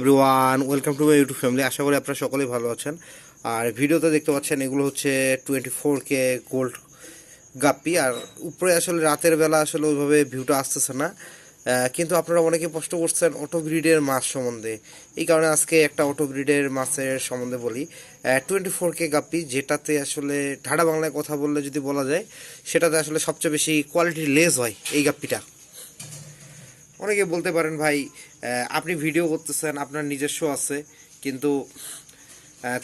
Everyone, welcome to my YouTube family. আশা করি আপনারা সকলেই ভালো আছেন। আর ভিডিওতে দেখতে পাচ্ছেন, এগুলো হচ্ছে twenty four K gold guppy. আর উপরে আসলে রাতের বেলা আসলে ওইভাবে ভিউটা আসতেছে না। কিন্তু আপনারা অনেকে প্রশ্ন করছেন অটো ব্রিডের মাছ সম্বন্ধে। এই কারণে আজকে একটা অটো ব্রিডের মাছের সম্বন্ধে বলি। টোয়েন্টি ফোর কে গাপ্পি, যেটাতে আসলে ঠাডা বাংলায় কথা বললে যদি বলা যায়, সেটাতে আসলে সবচেয়ে বেশি কোয়ালিটির লেস হয় এই গাপ্পিটা। অনেকে বলতে পারেন, ভাই আপনি ভিডিও করতেছেন, আপনার নিজস্ব আছে, কিন্তু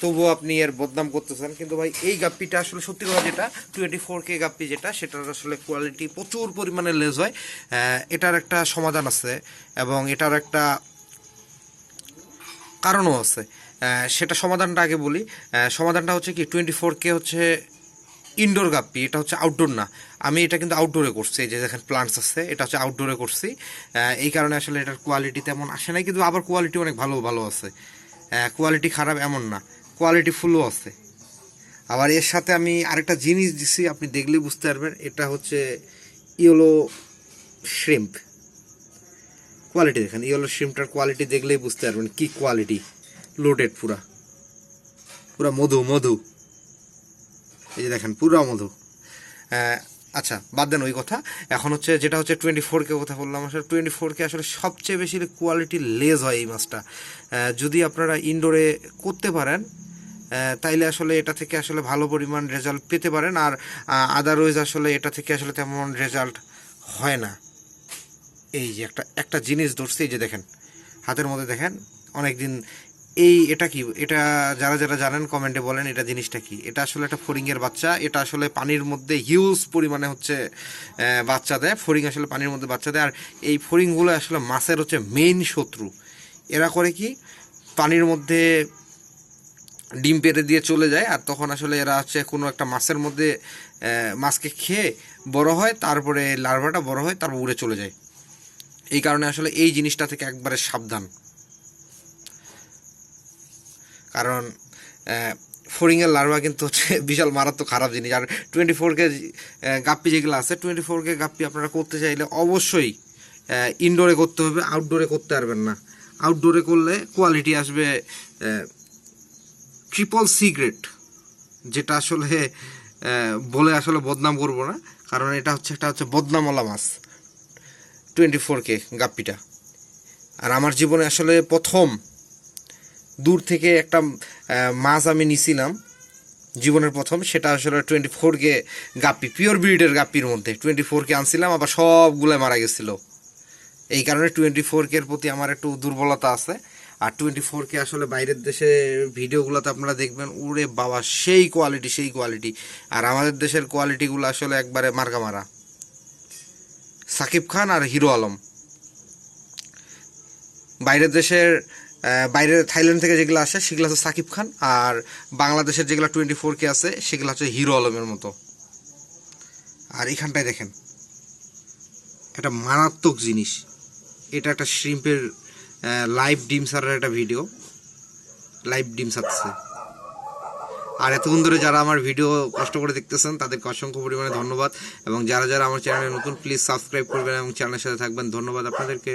তবুও আপনি এর বদনাম করতেছেন। কিন্তু ভাই, এই গাপ্পিটা আসলে সত্যি কথা যেটা টোয়েন্টি ফোর কে গাপ্পি যেটা, সেটার আসলে কোয়ালিটি প্রচুর পরিমাণে লেজ হয়। এটার একটা সমাধান আছে এবং এটার একটা কারণও আছে। সেটা সমাধানটা আগে বলি। সমাধানটা হচ্ছে কি টোয়েন্টি ফোর কে হচ্ছে ইনডোর গাপ্পি, এটা হচ্ছে আউটডোর না। আমি এটা কিন্তু আউটডোরে করছি, এই যে দেখেন প্লান্টস আছে, এটা হচ্ছে আউটডোরে করছি। এই কারণে আসলে এটার কোয়ালিটি তেমন আসে নাই, কিন্তু আবার কোয়ালিটি অনেক ভালো ভালো আছে। কোয়ালিটি খারাপ এমন না কোয়ালিটি ফুলও আছে। আবার এর সাথে আমি আরেকটা জিনিস দিছি, আপনি দেখলেই বুঝতে পারবেন, এটা হচ্ছে ইয়েলো শ্রিম্প কোয়ালিটি দেখেন ইয়েলো শ্রিম্পটার কোয়ালিটি দেখলেই বুঝতে পারবেন কি কোয়ালিটি লোডেড পুরা। পুরা মধু মধু। এই যে দেখেন, পুরা মধু। আচ্ছা বাদ দেন ওই কথা। এখন হচ্ছে যেটা হচ্ছে টোয়েন্টি ফোর কে কথা বললাম, আসলে টোয়েন্টি ফোরকে আসলে সবচেয়ে বেশি কোয়ালিটি লেজ হয় এই মাছটা। যদি আপনারা ইনডোরে করতে পারেন তাইলে আসলে এটা থেকে আসলে ভালো পরিমাণ রেজাল্ট পেতে পারেন। আর আদারওয়াইজ আসলে এটা থেকে আসলে তেমন রেজাল্ট হয় না। এই যে একটা একটা জিনিস ধরছে, এই যে দেখেন, হাতের মধ্যে দেখেন অনেক দিন এই এটা কি? এটা যারা যারা জানেন কমেন্টে বলেন এটা জিনিসটা কি? এটা আসলে একটা ফড়িংয়ের বাচ্চা। এটা আসলে পানির মধ্যে হিউজ পরিমাণে হচ্ছে বাচ্চা দেয়। ফড়িং আসলে পানির মধ্যে বাচ্চা দেয়। আর এই ফড়িংগুলো আসলে মাছের হচ্ছে মেইন শত্রু। এরা করে কি? পানির মধ্যে ডিম পেড়ে দিয়ে চলে যায়। আর তখন আসলে এরা হচ্ছে কোনো একটা মাছের মধ্যে মাছকে খেয়ে বড় হয়। তারপরে লার্ভাটা বড় হয়, তারপর উড়ে চলে যায়। এই কারণে আসলে এই জিনিসটা থেকে একবারে সাবধান। কারণ ফোরিংয়ের লার্ভা কিন্তু হচ্ছে বিশাল মারাত্মক খারাপ জিনিস। আর টোয়েন্টি ফোর কে গাপ্পি যেগুলো আছে টোয়েন্টি ফোর কে গাপ্পি আপনারা করতে চাইলে অবশ্যই ইনডোরে করতে হবে আউটডোরে করতে পারবেন না। আউটডোরে করলে কোয়ালিটি আসবে ট্রিপল সিগ্রেট যেটা আসলে বলে আসলে বদনাম করব না, কারণ এটা হচ্ছে, একটা হচ্ছে বদনামওয়ালা মাছ টোয়েন্টি ফোর কে গাপ্পিটা। আর আমার জীবনে আসলে প্রথম দূর থেকে একটা মাছ আমি নিছিলাম, জীবনের প্রথম। সেটা আসলে twenty four K guppy pure ব্রিডের গাপ্পির মধ্যে। টোয়েন্টি ফোর কে আনছিলাম, আবার সবগুলো মারা গেছিল। এই কারণে টোয়েন্টি ফোর কের প্রতি আমার একটু দুর্বলতা আছে। আর টোয়েন্টি ফোর কে আসলে বাইরের দেশে ভিডিওগুলোতে আপনারা দেখবেন উড়ে বাবা, সেই কোয়ালিটি সেই কোয়ালিটি আর আমাদের দেশের কোয়ালিটিগুলো আসলে একবারে মার্কা মারা। সাকিব খান আর হিরো আলম। বাইরের দেশের বাইরে থাইল্যান্ড থেকে যেগুলো আসে, সেগুলো হচ্ছে সাকিব খান আর বাংলাদেশের যেগুলো টোয়েন্টি ফোর কে আছে, সেগুলো হচ্ছে হিরো আলমের মতো। আর এখানটায় দেখেন একটা মারাত্মক জিনিস। এটা একটা শ্রিম্পের লাইভ ডিম সারের একটা ভিডিও। লাইভ ডিম সারছে আর এতক্ষণ ধরে যারা আমার ভিডিও কষ্ট করে দেখতেছেন, তাদেরকে অসংখ্য পরিমাণে ধন্যবাদ। এবং যারা যারা আমার চ্যানেলে নতুন প্লিজ সাবস্ক্রাইব করবেন এবং চ্যানেলের সাথে থাকবেন। ধন্যবাদ আপনাদেরকে।